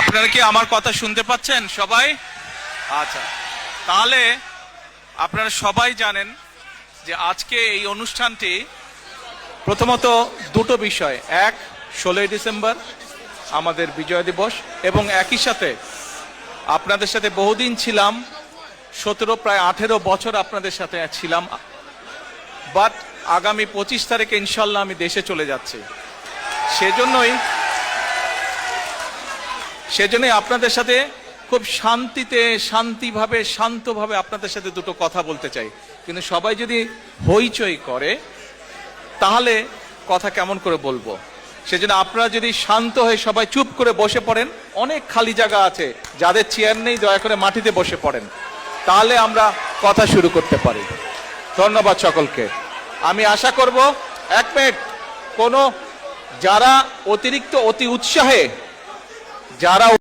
আপনারা কি আমার কথা শুনতে পাচ্ছেন সবাই? আচ্ছা তাহলে আপনারা সবাই জানেন যে আজকে এই অনুষ্ঠানটি প্রথমত দুটো বিষয়। এক, ষোলোই ডিসেম্বর, আমাদের বিজয় দিবস, এবং একই সাথে আপনাদের সাথে বহুদিন ছিলাম, সতেরো, প্রায় আঠেরো বছর আপনাদের সাথে ছিলাম বাট আগামী পঁচিশ তারিখে ইনশাল্লাহ আমি দেশে চলে যাচ্ছি। সেজন্যই সেজন্যই আপনাদের সাথে খুব শান্তিতে, শান্তিভাবে, শান্তভাবে আপনাদের সাথে দুটো কথা বলতে চাই। কিন্তু সবাই যদি হইচই করে, তাহলে কথা কেমন করে বলব? সেজন্য আপনারা যদি শান্ত হয়ে সবাই চুপ করে বসে পড়েন, অনেক খালি জায়গা আছে, যাদের চেয়ার নেই, দয়া করে মাটিতে বসে পড়েন। তাহলে আমরা কথা শুরু করতে পারি। ধন্যবাদ সকলকে। আমি আশা করব, এক মিনিট, কোনো যারা অতিরিক্ত অতি উৎসাহে যারা